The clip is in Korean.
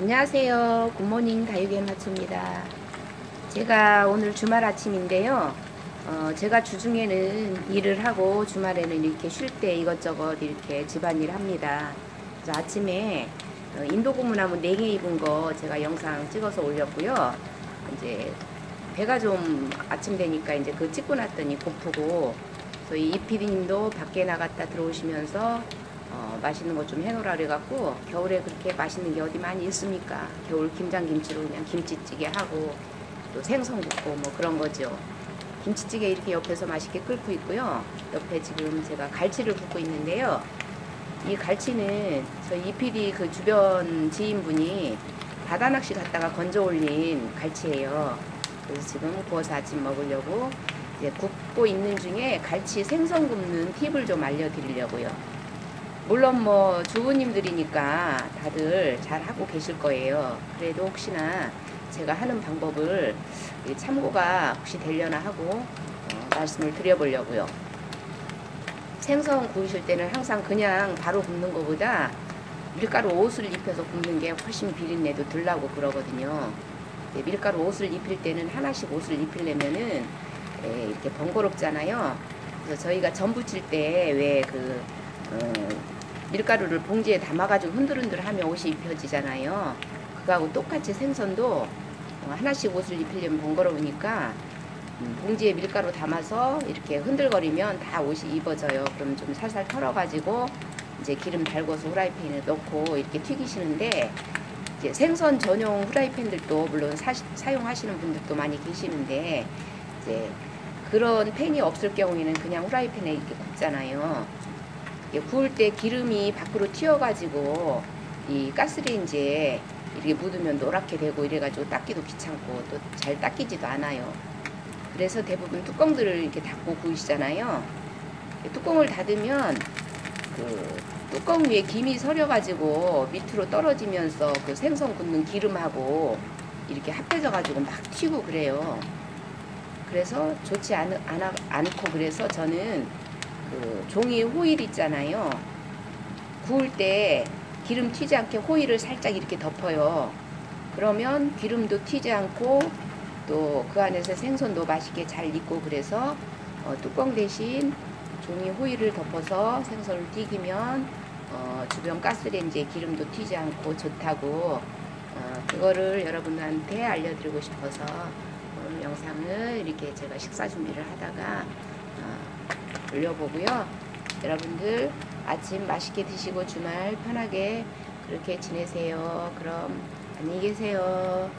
안녕하세요. 굿모닝 다육의 마초입니다. 제가 오늘 주말 아침인데요. 어, 제가 주중에는 일을 하고 주말에는 이렇게 쉴 때 이것저것 이렇게 집안일 합니다. 그래서 아침에 어, 인도 고무나무 냉해 입은 거 제가 영상 찍어서 올렸고요. 이제 배가 좀 아침 되니까 이제 그 찍고 났더니 고프고 저희 이 피디님도 밖에 나갔다 들어오시면서 어, 맛있는 거좀 해놓으라 그래갖고 겨울에 그렇게 맛있는 게 어디 많이 있습니까? 겨울 김장김치로 그냥 김치찌개 하고 또 생선 굽고 뭐 그런 거죠. 김치찌개 이렇게 옆에서 맛있게 끓고 있고요. 옆에 지금 제가 갈치를 굽고 있는데요. 이 갈치는 저희 이PD 그 주변 지인분이 바다 낚시 갔다가 건져 올린 갈치예요. 그래서 지금 구워서 아침 먹으려고 이제 굽고 있는 중에 갈치 생선 굽는 팁을 좀 알려드리려고요. 물론 뭐 주부님들이니까 다들 잘 하고 계실 거예요. 그래도 혹시나 제가 하는 방법을 참고가 혹시 되려나 하고 어, 말씀을 드려보려고요. 생선 구우실 때는 항상 그냥 바로 굽는 것보다 밀가루 옷을 입혀서 굽는 게 훨씬 비린내도 덜 나고 그러거든요. 밀가루 옷을 입힐 때는 하나씩 옷을 입히려면은 에, 이렇게 번거롭잖아요. 그래서 저희가 전 부칠 때 왜그 어, 밀가루를 봉지에 담아가지고 흔들흔들 하면 옷이 입혀지잖아요. 그거하고 똑같이 생선도 어, 하나씩 옷을 입히려면 번거로우니까 음, 봉지에 밀가루 담아서 이렇게 흔들거리면 다 옷이 입어져요. 그럼 좀 살살 털어가지고 이제 기름 달궈서 후라이팬에 넣고 이렇게 튀기시는데 이제 생선 전용 후라이팬들도 물론 사, 사용하시는 분들도 많이 계시는데 이제 그런 팬이 없을 경우에는 그냥 후라이팬에 이렇게 굽잖아요. 구울 때 기름이 밖으로 튀어가지고 이 가스레인지에 이렇게 묻으면 노랗게 되고 이래가지고 닦기도 귀찮고 또 잘 닦이지도 않아요. 그래서 대부분 뚜껑들을 이렇게 닫고 구우시잖아요. 뚜껑을 닫으면 그 뚜껑 위에 김이 서려가지고 밑으로 떨어지면서 그 생선 굽는 기름하고 이렇게 합해져가지고 막 튀고 그래요. 그래서 좋지 않, 않, 않고 그래서 저는 그 종이 호일 있잖아요. 구울 때 기름 튀지 않게 호일을 살짝 이렇게 덮어요. 그러면 기름도 튀지 않고 또 그 안에서 생선도 맛있게 잘 익고 그래서 어, 뚜껑 대신 종이 호일을 덮어서 생선을 튀기면 어, 주변 가스레인지에 기름도 튀지 않고 좋다고 어, 그거를 여러분한테 알려드리고 싶어서 오늘 영상을 이렇게 제가 식사 준비를 하다가 어, 올려보고요. 여러분들 아침 맛있게 드시고 주말 편하게 그렇게 지내세요. 그럼 안녕히 계세요.